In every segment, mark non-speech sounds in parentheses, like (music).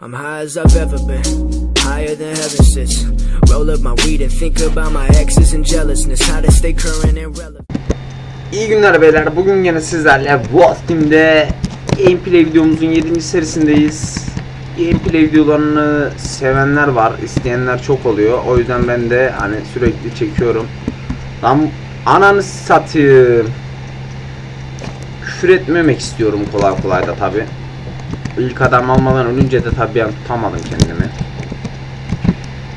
I'm high as I've ever been, higher than heaven sits. Roll up my weed and think about my exes and jealousness, how to stay current and relevant. İyi günler beyler. Bugün yine sizlerle Wolf Team'de gameplay videomuzun 7. serisindeyiz. Gameplay videolarını sevenler var, isteyenler çok oluyor. O yüzden ben de hani sürekli çekiyorum. Lan ananı satayım. Küfür etmemek istiyorum kolay kolay da tabi. İlk adam almadan ölünce de tabi ben tutamadım kendimi.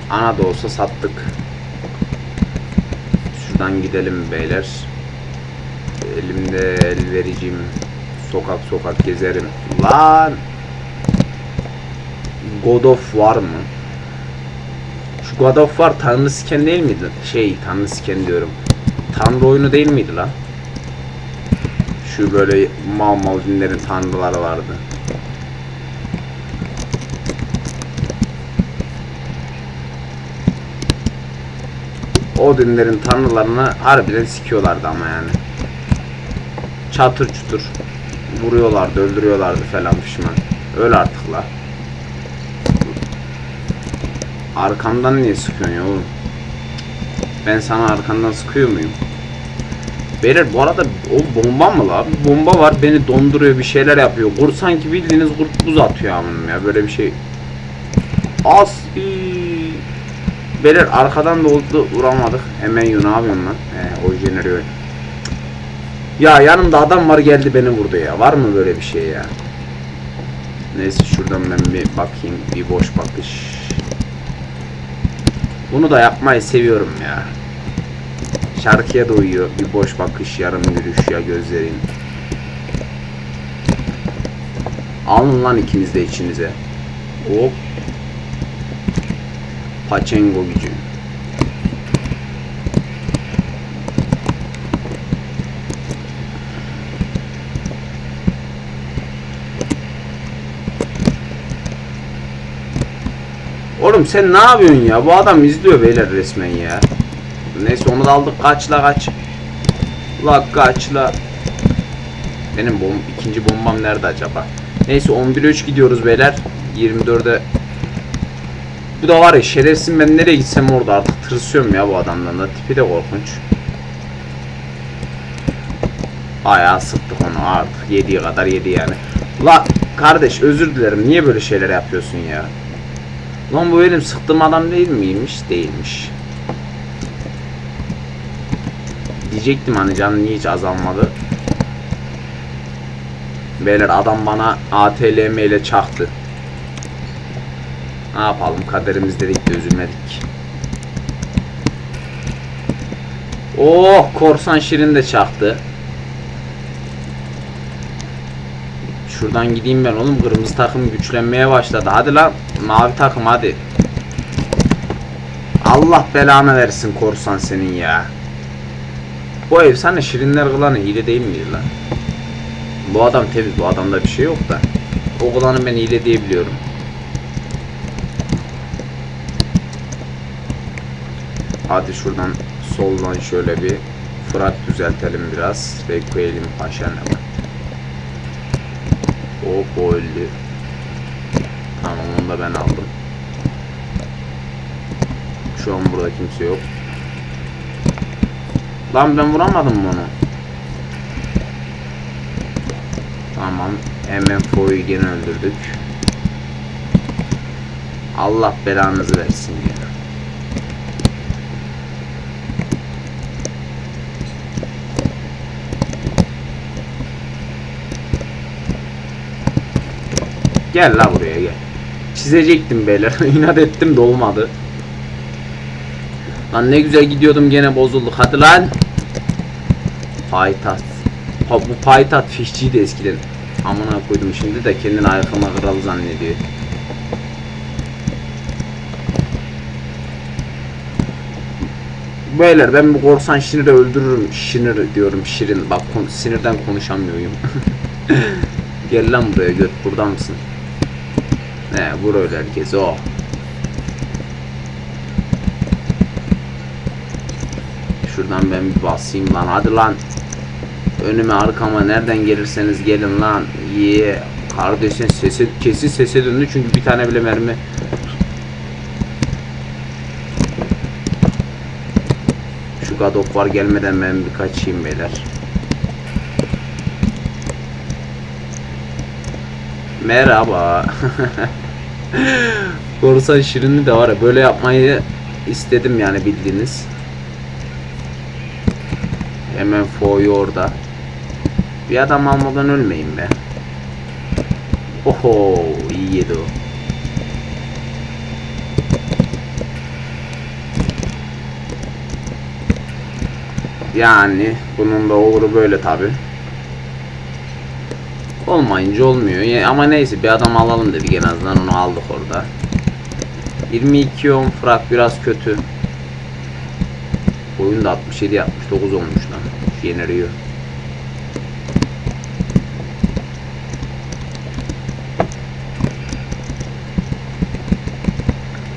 Ana da olsa sattık. Şuradan gidelim beyler. Elimde el vericim. Sokak sokak gezerim. Lan! God of var mı? Şu God of War Tanrı Siken değil miydi? Şey Tanrı Siken diyorum. Tanrı oyunu değil miydi lan? Şu böyle mal mal dinlerin tanrıları vardı. O dinlerin tanrılarını harbiden sikiyorlardı ama yani çatır çutur vuruyorlardı, öldürüyorlardı falan pişman. Öl artık la. Arkamdan niye sıkıyorsun ya oğlum? Ben sana arkandan sıkıyor muyum? Beyler bu arada o bomba mı la? Bir bomba var beni donduruyor bir şeyler yapıyor. Kur sanki bildiğiniz kurt buz atıyor amınım ya böyle bir şey. As Beyler arkadan da oldu vuramadık. Hemen yu ne yapıyorsun lan? He o jeneratör. Ya yanımda adam var geldi beni vurdu ya. Var mı böyle bir şey ya? Neyse şuradan ben bir bakayım. Bir boş bakış. Bunu da yapmayı seviyorum ya. Şarkıya da uyuyor. Bir boş bakış, yarım yürüyüş ya gözlerin. Alın lan ikiniz de içinize. Hop. Paçengo gücü. Oğlum sen ne yapıyorsun ya? Bu adam izliyor beyler resmen ya. Neyse onu da aldık. Kaç la kaç. La kaç la. Benim bom ikinci bombam nerede acaba? Neyse 11'e 3 gidiyoruz beyler. 24'e Bu da var ya şerefsiz ben nereye gitsem orada artık tırsıyorum ya bu adamdan da. Tipi de korkunç. Bayağı sıktık onu artık. Yediği kadar yedi yani. La kardeş özür dilerim. Niye böyle şeyler yapıyorsun ya? Lan bu benim sıktığım adam değil miymiş? Değilmiş. Diyecektim hani canı niye hiç azalmadı. Beyler adam bana ATLM ile çaktı. Ne yapalım kaderimiz dedik de üzülmedik. Oh korsan şirin de çaktı. Şuradan gideyim ben oğlum kırmızı takım güçlenmeye başladı. Hadi lan mavi takım hadi. Allah belanı versin korsan senin ya. Bu ev sana şirinler kılanı hile değil miydi lan? Bu adam temiz bu adamda bir şey yok da. O kılanı ben hile diye Hadi şuradan soldan şöyle bir Fırat düzeltelim biraz. Requiem Paşa ne var? Hop o öldü. Tamam onu da ben aldım. Şu an burada kimse yok. Lan ben vuramadım mı onu? Tamam. MFO'yu gene öldürdük. Allah belanızı versin ya. Gel la buraya gel. Çizecektim beyler. (laughs) İnat ettim de olmadı. Lan ne güzel gidiyordum gene bozulduk. Hadi lan. Payitaht. Bu payitaht fişçiydi eskiden. Amına koydum şimdi de kendini ayakıma kralı zannediyor. Beyler ben bu korsan şiniri öldürürüm. Şinir diyorum şirin. Bak kon- sinirden konuşamıyorum. (laughs) Gel lan buraya göt burada mısın? Ne vur öyle herkes o. Şuradan ben bir basayım lan hadi lan. Önüme arkama nereden gelirseniz gelin lan. Yeah. Kardeşin sesi kesin sese döndü çünkü bir tane bile mermi Şu gadok var gelmeden ben bir kaçayım beyler. Merhaba. (laughs) Korsan şirini de var ya böyle yapmayı istedim yani bildiğiniz. Hemen foyu orada. Bir adam almadan ölmeyin be. Oho iyi yedi o. Yani bunun da oluru böyle tabi. Olmayınca olmuyor. Ya- Ama neyse bir adam alalım dedik en azından onu aldık orada. 22 10 frak biraz kötü. Oyun da 67 69 olmuş lan. Yeneriyor.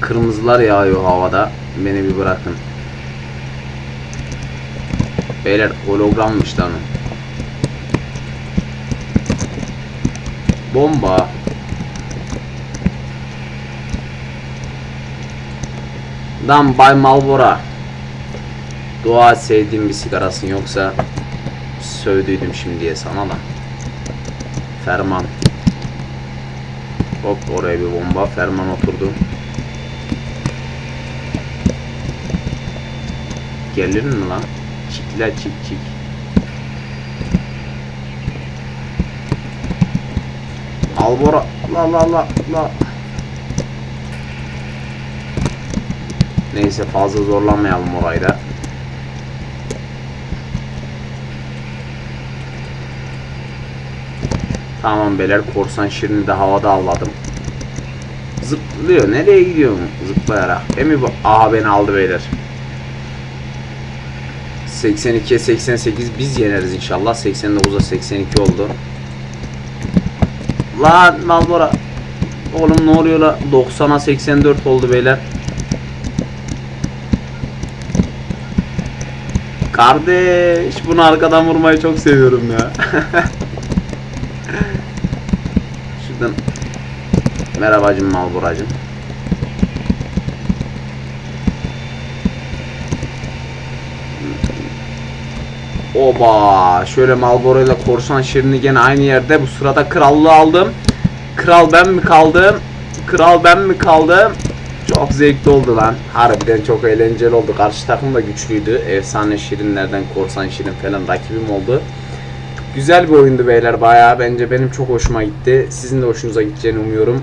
Kırmızılar yağıyor havada. Beni bir bırakın. Beyler hologrammış lan o. Bomba. Lan Bay Malbora. Dua sevdiğim bir sigarasın yoksa sövdüydüm şimdiye sana da. Ferman. Hop oraya bir bomba. Ferman oturdu. Gelir mi lan? Çikla çik çik. Albora la la la la. Neyse fazla zorlanmayalım orayı da. Tamam beyler korsan şirini de havada avladım. Zıplıyor. Nereye gidiyorsun? Zıplayarak. Emi bu. Aha beni aldı beyler. 82'ye 88 biz yeneriz inşallah. 89'a 82 oldu. Lan Malbora. Oğlum ne oluyor la? 90'a 84 oldu beyler. Kardeş bunu arkadan vurmayı çok seviyorum ya. (laughs) Şuradan Merhabacım Malboracım. Oba şöyle Malboro ile korsan şirini gene aynı yerde bu sırada krallığı aldım. Kral ben mi kaldım? Kral ben mi kaldım? Çok zevkli oldu lan. Harbiden çok eğlenceli oldu. Karşı takım da güçlüydü. Efsane şirinlerden korsan şirin falan rakibim oldu. Güzel bir oyundu beyler bayağı. Bence benim çok hoşuma gitti. Sizin de hoşunuza gideceğini umuyorum.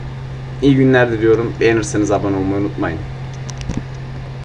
İyi günler diliyorum. Beğenirseniz abone olmayı unutmayın.